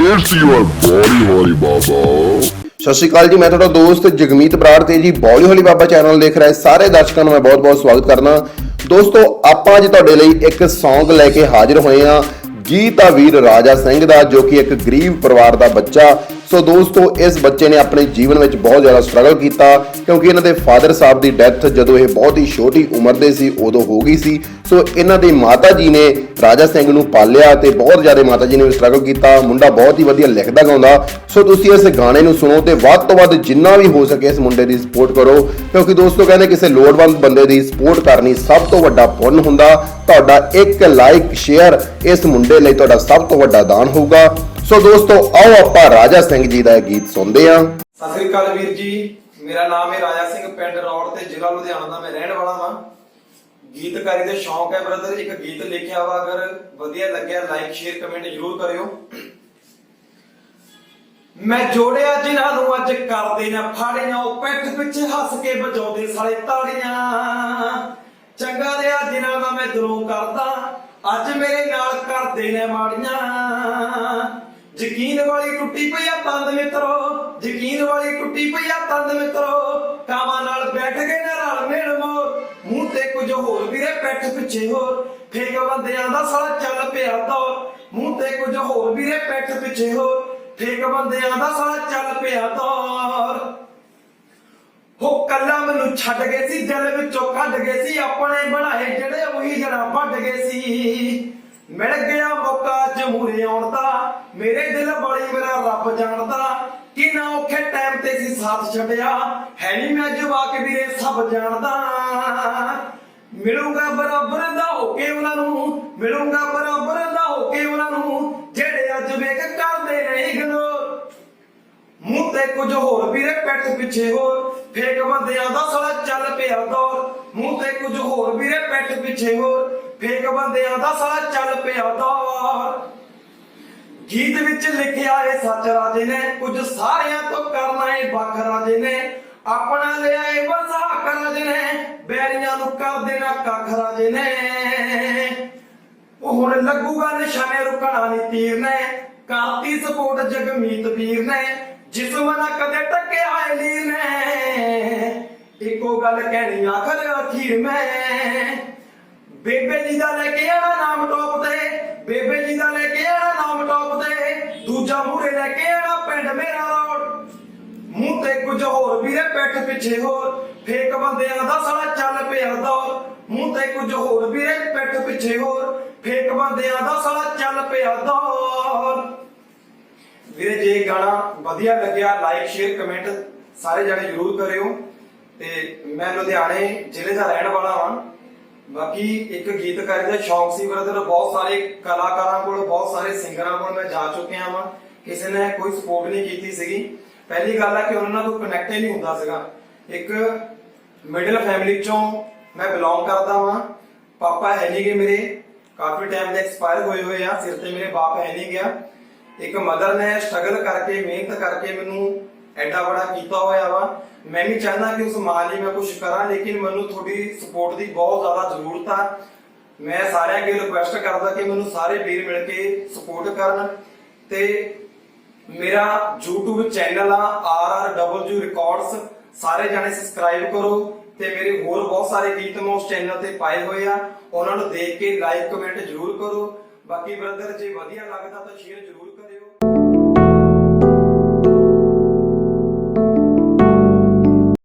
It's your body, holy baba. ਸਤਿ ਸ਼੍ਰੀ ਅਕਾਲ ਜੀ ਮੈਂ ਤੁਹਾਡਾ ਦੋਸਤ ਜਗਮੀਤ ਬਰਾੜ ਤੇ ਜੀ ਬੋਲੀ ਹੋਲੀ ਬਾਬਾ ਚੈਨਲ ਦੇਖ ਰਹੇ ਸਾਰੇ ਦਰਸ਼ਕਾਂ ਨੂੰ ਮੈਂ ਬਹੁਤ-ਬਹੁਤ ਸਵਾਗਤ ਕਰਨਾ ਦੋਸਤੋ ਆਪਾਂ ਅੱਜ ਤੁਹਾਡੇ ਲਈ ਇੱਕ Song ਲੈ ਕੇ ਹਾਜ਼ਰ ਹੋਏ ਹਾਂ ਗੀਤਾ ਵੀਰ ਰਾਜਾ ਸਿੰਘ ਦਾ ਜੋ ਕਿ ਇੱਕ ਗਰੀਬ ਪਰਿਵਾਰ ਦਾ ਬੱਚਾ ਸੋ ਦੋਸਤੋ, ਇਸ ਬੱਚੇ ਨੇ ਆਪਣੇ ਜੀਵਨ ਵਿੱਚ ਬਹੁਤ ਜ਼ਿਆਦਾ ਸਟਰਗਲ ਕੀਤਾ ਕਿਉਂਕਿ ਇਹਨਾਂ ਦੇ ਫਾਦਰ ਸਾਹਿਬ ਦੀ ਡੈਥ ਜਦੋਂ ਇਹ ਬਹੁਤ ਹੀ ਛੋਟੀ ਉਮਰ ਦੇ ਸੀ, ਉਦੋਂ ਹੋ ਗਈ ਸੀ। ਸੋ ਇਹਨਾਂ ਦੀ ਮਾਤਾ ਜੀ ਨੇ ਰਾਜਾ ਸਿੰਘ ਨੂੰ ਪਾਲਿਆ ਤੇ ਬਹੁਤ ਜ਼ਿਆਦਾ ਮਾਤਾ ਜੀ ਨੇ ਵੀ ਸਟਰਗਲ ਕੀਤਾ। ਮੁੰਡਾ ਬਹੁਤ ਹੀ ਵਧੀਆ ਲਿਖਦਾ, ਗਾਉਂਦਾ। ਸੋ ਤੁਸੀਂ ਇਸ ਗਾਣੇ ਨੂੰ ਸੁਣੋ ਤੇ ਵੱਧ ਤੋਂ ਵੱਧ ਜਿੰਨਾ ਵੀ ਹੋ ਸਕੇ ਇਸ ਮੁੰਡੇ ਦੀ ਸਪੋਰਟ ਕਰੋ ਕਿਉਂਕਿ ਦੋਸਤੋ, ਕਹਿੰਦੇ ਕਿਸੇ ਲੋੜਵੰਦ ਬੰਦੇ ਦੀ ਸਪੋਰਟ ਕਰਨੀ ਸਭ ਤੋਂ ਵੱਡਾ ਪੁੰਨ ਹੁੰਦਾ। ਤੁਹਾਡਾ ਇੱਕ ਲਾਈਕ ਸ਼ੇਅਰ ਇਸ ਮੁੰਡੇ ਲਈ ਤੁਹਾਡਾ ਸਭ ਤੋਂ ਵੱਡਾ ਦਾਨ ਹੋਊਗਾ। ਸੋ ਦੋਸਤੋ, ਆਓ ਆਪਾਂ ਰਾਜਾ ਸਿੰਘ ਜੀ ਦਾ ਗੀਤ ਸੁਣਦੇ ਹਾਂ। ਸਤਿ ਸ੍ਰੀ ਅਕਾਲ ਵੀਰ ਜੀ। ਮੇਰਾ ਨਾਮ ਹੈ ਰਾਜਾ ਸਿੰਘ, ਪਿੰਡ ਰੌੜ ਤੇ ਜ਼ਿਲ੍ਹਾ ਲੁਧਿਆਣਾ ਦਾ ਮੈਂ ਰਹਿਣ ਵਾਲਾ ਹਾਂ ਗੀਤਕਾਰੀ ਦੇ ਸ਼ੌਂਕ ਹੈ ਬ੍ਰਦਰ ਇੱਕ ਗੀਤ ਲਿਖਿਆ ਵਾ, ਅਗਰ ਵਧੀਆ ਲੱਗਿਆ ਲਾਈਕ ਸ਼ੇਅਰ ਕਮੈਂਟ ਜ਼ਰੂਰ ਕਰਿਓ। ਮੈਂ ਜੋੜਿਆ ਜਿਨ੍ਹਾਂ ਨੂੰ ਅੱਜ ਕਰਦੇ ਨੇ ਫਾੜੀਆਂ, ਉਹ ਪਿੱਠ ਪਿੱਛੇ ਹੱਸ ਕੇ ਵਜਾਉਂਦੇ ਸਾਲੇ ਤਾੜੀਆਂ। ਚੰਗਾ ਰਿਆ ਜਿਨ੍ਹਾਂ ਦਾ ਮੈਂ ਦਿਲੋਂ ਕਰਦਾ, ਅੱਜ ਮੇਰੇ ਨਾਲ ਕਰਦੇ ਨੇ ਮਾੜੀਆਂ। ਯਕੀਨ ਵਾਲੀ ਟੁੱਟੀ ਪਈ ਆ ਤੰਦ ਮਿੱਤਰੋ, ਯਕੀਨ ਵਾਲੀ ਟੁੱਟੀ ਪਈ ਆ ਤੰਦ ਮਿੱਤਰੋ। ਕਾਵਾਂ ਨਾਲ ਬੈਠ ਗਏ ਨਾ ਰਲ ਮੇਲ ਮੋਰ। ਮੂੰਹ ਤੇ ਕੁਝ ਹੋਰ ਵੀਰੇ, ਪਿੱਠ ਪਿੱਛੇ ਹੋਰ। ਫੇਕ ਬੰਦਿਆਂ ਦਾ ਸਾਲਾ ਚੱਲ ਪਿਆ ਦੌਰ। ਮੂੰਹ ਤੇ ਕੁਝ ਹੋਰ ਵੀਰੇ, ਪਿੱਠ ਪਿੱਛੇ ਹੋਰ। ਫੇਕ ਬੰਦਿਆਂ ਦਾ ਸਾਲਾ ਚੱਲ ਪਿਆ ਦੌਰ। ਹੋ ਕੱਲਾ ਮੈਨੂੰ ਛੱਡ ਗਏ ਸੀ, ਦਿਲ ਵਿੱਚੋਂ ਕੱਢ ਗਏ ਸੀ। ਆਪਣੇ ਬਣਾਏ ਜਿਹੜੇ ਉਹੀ ਜਣਾ ਵੱਢ ਗਏ ਸੀ। ਮਿਲ ਗਿਆ ਮੌਕਾ ਜਮੂਰੇ ਆਉਣ ਦਾ। ਮੇਰੇ ਦਿਲ ਵਾਲੀ ਮੇਰਾ ਰੱਬ ਜਾਣਦਾ। ਕਿ ਨਾ ਔਖੇ ਟਾਈਮ ਤੇ ਸੀ ਸਾਥ ਛੱਡਿਆ। ਹੈ ਨਹੀਂ ਮੈਂ ਜਵਾਕ ਵੀਰੇ, ਸਭ ਜਾਣਦਾ। ਮਿਲੂੰਗਾ ਬਰਾਬਰ ਦਾ ਹੋ ਕੇ ਉਹਨਾਂ ਨੂੰ। ਮਿਲੂੰਗਾ ਬਰਾਬਰ ਦਾ ਹੋ ਕੇ ਉਹਨਾਂ ਨੂੰ। ਜਿਹੜੇ ਅੱਜ ਵੇਖ ਕਰਦੇ ਨੇ ਇਗਨੋਰ ਮੂੰਹ ਤੇ ਕੁਝ ਹੋਰ ਵੀਰੇ, ਪਿੱਠ ਪਿੱਛੇ ਹੋਰ। ਫੇਕ ਬੰਦਿਆਂ ਦਾ ਸਾਲਾ ਚੱਲ ਪਿਆ ਦੌਰ। ਮੂੰਹ ਤੇ ਕੁਝ ਹੋਰ ਵੀਰੇ, ਪਿੱਠ ਪਿੱਛੇ ਹੋਰ। ਫੇਕ ਬੰਦਿਆਂ ਦਾ ਸਾਲਾ ਚੱਲ ਪਿਆ ਦੌਰ। ਗੀਤ ਵਿੱਚ ਲਿਖਿਆ ਏ ਸੱਚ ਰਾਜੇ ਨੇ, ਕੁਝ ਸਾਰਿਆਂ ਤੋਂ ਕਰਨਾ ਏ ਵੱਖ ਰਾਜੇ ਨੇ। ਆਪਣਾ ਲਿਆ ਏ ਵਸਾਖ ਰਾਜੇ ਨੇ, ਬੈਰੀਆਂ ਨੂੰ ਕਰ ਦੇਣਾ ਕੱਖ ਰਾਜੇ ਨੇ। ਉਹ ਹੁਣ ਲੱਗੂਗਾ ਨਿਸ਼ਾਨੇ ਰੁਕਣਾ ਨਹੀਂ ਤੀਰ ਨੇ। ਕਾਤੀ ਸਪੋਰਟ ਜਗਮੀਤ ਵੀਰ ਨੇ ਜਿਸਮ ਨਾ ਕਦੇ ਟੱਕਿਆ ਏ ਲੀਰ ਨੇ। ਇੱਕੋ ਗੱਲ ਕਹਿਣੀ ਆਖਰ ਅਖੀਰ ਮੈਂ। ਬੇਬੇ ਜੀ ਦਾ ਲੈ ਕੇ ਆਣਾ ਨਾਮ ਟੌਪ ਤੇ, ਬੇਬੇ ਜੀ ਦਾ ਲੈ ਕੇ ਆਣਾ ਨਾਮ ਟੌਪ ਤੇ, ਦੂਜਾ ਮੂਰੇ ਲੈ ਕੇ ਆਣਾ ਪਿੰਡ ਮੇਰਾ ਰੋਡ। ਮੂੰਹ ਤੇ ਕੁਝ ਹੋਰ ਵੀਰੇ, ਪਿੱਠ ਪਿੱਛੇ ਹੋਰ, ਫੇਕ ਬੰਦਿਆਂ ਦਾ ਸਾਲਾ ਚੱਲ ਪਿਆ ਦੌਰ। ਮੂੰਹ ਤੇ ਕੁਝ ਹੋਰ ਵੀਰੇ, ਪਿੱਠ ਪਿੱਛੇ ਹੋਰ, ਫੇਕ ਬੰਦਿਆਂ ਦਾ ਸਾਲਾ ਚੱਲ ਪਿਆ ਦੌਰ। ਵੀਰੇ, ਜੇ ਗਾਣਾ ਵਧੀਆ ਲੱਗਿਆ ਲਾਈਕ ਸ਼ੇਅਰ ਕਮੈਂਟ ਸਾਰੇ ਜਣੇ ਜ਼ਰੂਰ ਕਰਿਓ। ਤੇ ਮੈਂ ਲੁਧਿਆਣੇ ਜ਼ਿਲ੍ਹੇ ਦਾ ਰਹਿਣ ਵਾਲਾ ਹਾਂ ਬਾਕੀ ਇੱਕ ਗੀਤਕਾਰੀ ਦਾ ਸ਼ੌਂਕ ਸੀ ਬ੍ਰਦਰ ਬਹੁਤ ਸਾਰੇ ਕਲਾਕਾਰਾਂ ਕੋਲ, ਬਹੁਤ ਸਾਰੇ ਸਿੰਗਰਾਂ ਕੋਲ ਮੈਂ ਜਾ ਚੁੱਕਿਆ ਵਾਂ, ਕਿਸੇ ਨੇ ਕੋਈ ਸਪੋਰਟ ਨਹੀਂ ਕੀਤੀ ਸੀਗੀ। ਪਹਿਲੀ ਗੱਲ ਹੈ ਕਿ ਉਹਨਾਂ ਨਾਲ ਕੋਈ ਕਨੈਕਟ ਹੀ ਨਹੀਂ ਹੁੰਦਾ ਸੀਗਾ। ਇੱਕ ਮਿਡਲ ਫੈਮਿਲੀ ਚੋਂ ਮੈਂ ਬਿਲੋਂਗ ਕਰਦਾ ਵਾਂ। ਪਾਪਾ ਹੈ ਨਹੀਂਗੇ ਮੇਰੇ, ਕਾਫੀ ਟਾਈਮ ਦੇ ਐਕਸਪਾਇਰ ਹੋਏ ਹੋਏ ਆ, ਸਿਰ ਤੇ ਮੇਰੇ ਬਾਪ ਹੈ ਨਹੀਂ ਗਿਆ ਇੱਕ ਮਦਰ ਨੇ ਸਟਰਗਲ ਕਰਕੇ, ਮਿਹਨਤ ਕਰਕੇ ਮੈਨੂੰ ਐਡਾ ਬੜਾ ਕੀਤਾ ਹੋਇਆ ਵਾ। ਮੈਂ ਵੀ ਚਾਹੁੰਦਾ ਕਿ ਉਸ ਮਾਂ ਲਈ ਮੈਂ ਕੁਝ ਕਰਾਂ, ਲੇਕਿਨ ਮੈਨੂੰ ਤੁਹਾਡੀ ਸਪੋਰਟ ਦੀ ਬਹੁਤ ਜ਼ਿਆਦਾ ਜ਼ਰੂਰਤ ਆ। ਮੈਂ ਸਾਰਿਆਂ ਅੱਗੇ ਰਿਕੁਐਸਟ ਕਰਦਾ ਕਿ ਮੈਨੂੰ ਸਾਰੇ ਵੀਰ ਮਿਲ ਕੇ ਸਪੋਰਟ ਕਰਨ। ਤੇ ਮੇਰਾ YouTube ਚੈਨਲ ਆ RRW Records ਸਾਰੇ ਜਾਣੇ ਸਬਸਕ੍ਰਾਈਬ ਕਰੋ ਤੇ ਮੇਰੇ ਹੋਰ ਬਹੁਤ ਸਾਰੇ ਗੀਤ ਮੈਂ ਉਸ ਚੈਨਲ ਤੇ ਪਾਏ ਹੋਏ ਆ। ਉਹਨਾਂ ਨੂੰ ਦੇਖ ਕੇ ਲਾਈਕ ਕਮੈਂਟ ਜ਼ਰੂਰ ਕਰੋ। ਬਾਕੀ ਬ੍ਰਦਰ ਜੇ ਵਧੀਆ ਲੱਗਦਾ ਤਾਂ ਸ਼ੇਅਰ ਜ਼ਰੂਰ ਕਰਿਓ।